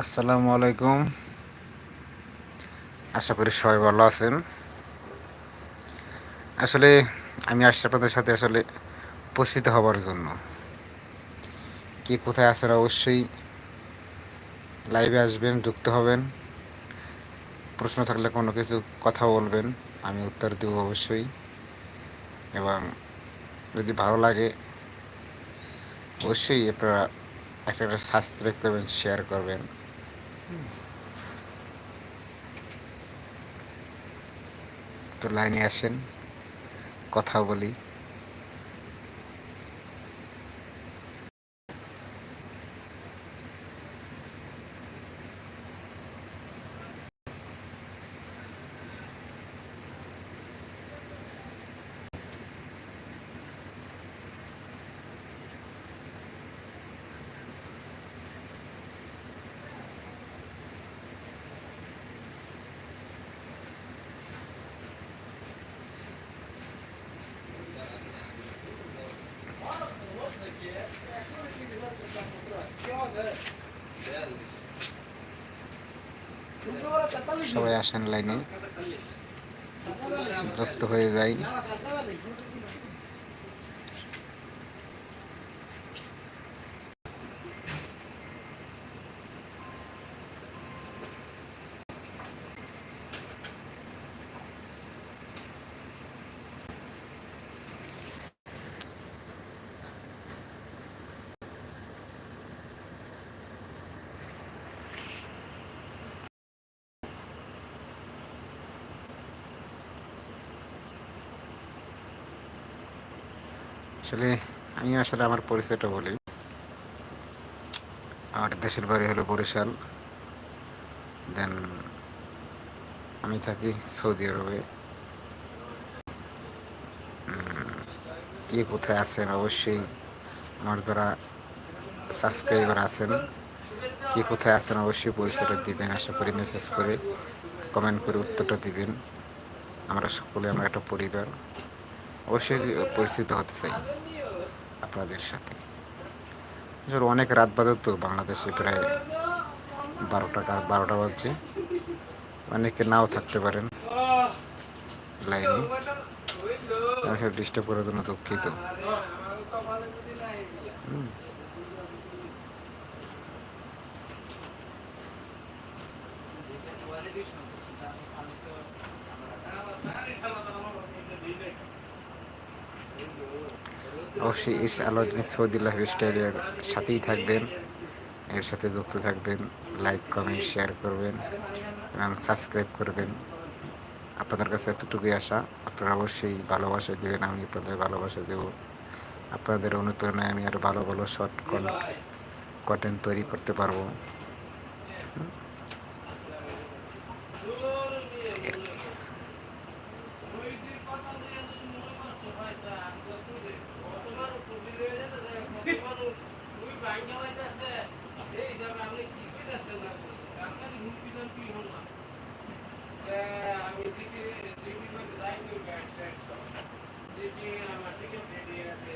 আসসালামু আলাইকুম। আশা করি সবাই ভালো আছেন। আসলে আমি আসছি আপনাদের সাথে আসলে উপস্থিত হবার জন্য। কে কোথায় আছেন অবশ্যই লাইভে আসবেন, যুক্ত হবেন। প্রশ্ন থাকলে কোনো কিছু কথা বলবেন, আমি উত্তর দেব অবশ্যই। এবং যদি ভালো লাগে, অবশ্যই আপনারা একটা একটা সাবস্ক্রাইব করবেন শেয়ার করবেন। তো লাইনে আসেন কথা বলি। সবাই আসেন লাইনে। যুক্ত হয়ে যায় আসলে আমি আসলে আমার পরিচয়টা বলি। আমার দেশের বাড়ি হলো বরিশাল। দেন আমি থাকি সৌদি আরবে। কে কোথায় আছেন? অবশ্যই আমার যারা সাবস্ক্রাইবার আছেন, কে কোথায় আছেন অবশ্যই পরিচয়টা দিবেন। আশা করি মেসেজ করে কমেন্ট করে উত্তরটা দিবেন। আমরা সকলে, আমার একটা পরিবার। অবশ্যই পরিচিত হতে চাই আপনাদের সাথে। আসলে অনেক রাত বাজে তো বাংলাদেশে প্রায় বারোটা বারোটা বাজছে। অনেকে নাও থাকতে পারেন লাইনে। আমি সব ডিস্টার্ব করার জন্য দুঃখিত। অবশ্যই ইস আলোচনা সৌদি লাইফ স্টাইলের সাথেই থাকবেন, এর সাথে যুক্ত থাকবেন লাইক কমেন্ট শেয়ার করবেন এবং সাবস্ক্রাইব করবেন। আপনাদের কাছে এতটুকুই আশা, আপনারা অবশ্যই ভালোবাসা দেবেন, আমি আপনাদের ভালোবাসা দেব। আপনাদের অনুপ্রেরণায় আমি আরও ভালো ভালো শর্ট কন্টেন্ট তৈরি করতে পারব। আমি আমার থেকে বেরিয়ে আছে